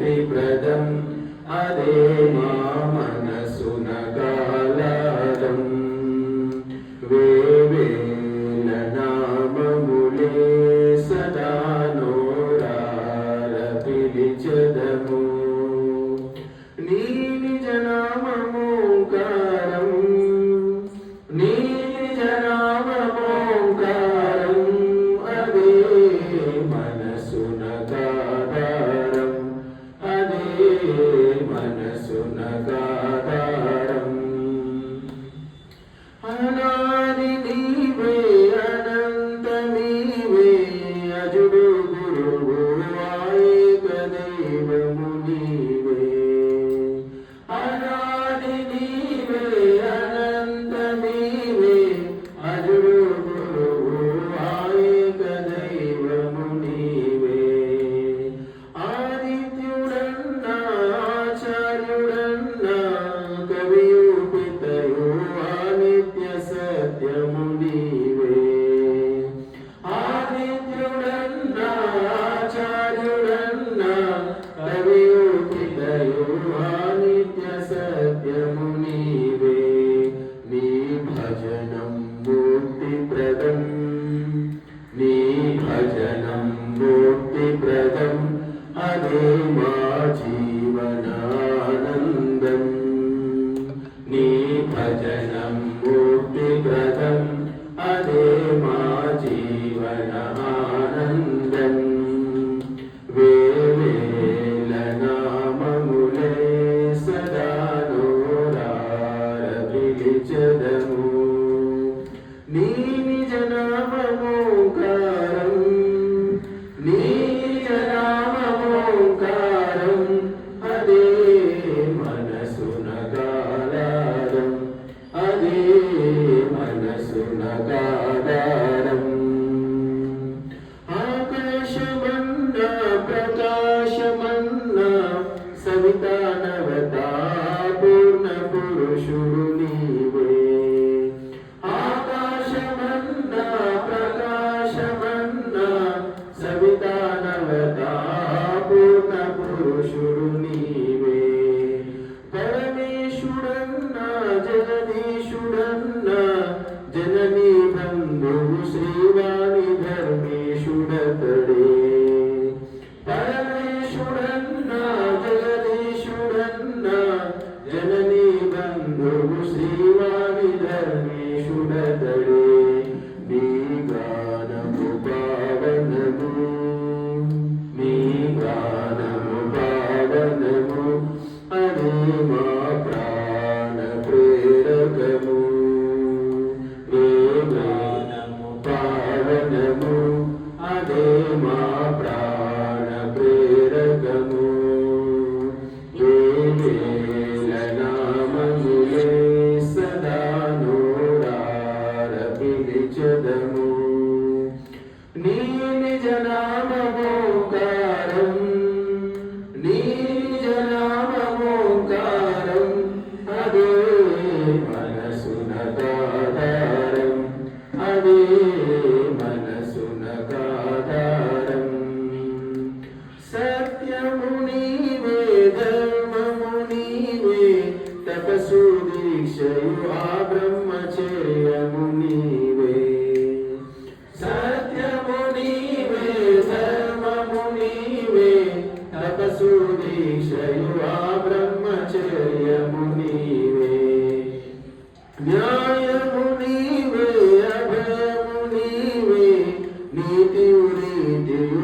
భక్తి ప్రదం అదే మా మనసునగాలం వేవేల నామములే సదా నోరాల పిలిచదము నీ నిజ నామమోకారం నీ నిజ పూర్ణావతా పూర్ణ పురుషుడు నీవే ఆకాశమన్నా ప్రకాశమన్నా సవితానవతా పూర్ణ పురుషుడు నీవే పరమేశ్వరన్నా జగదీశుడన్నా జననీ బంధువు శ్రీవాణి ధర్మేశుడతడే ధర్మము నీవే తపసు దీక్షయు ఆ బ్రహ్మచర్యము నీవే సత్యము నీవే ధర్మము నీవే తపసు దీక్షయు ఆ బ్రహ్మచర్యము నీవే న్యాయము నీవే అభయము నీవే నీతియు నీతియు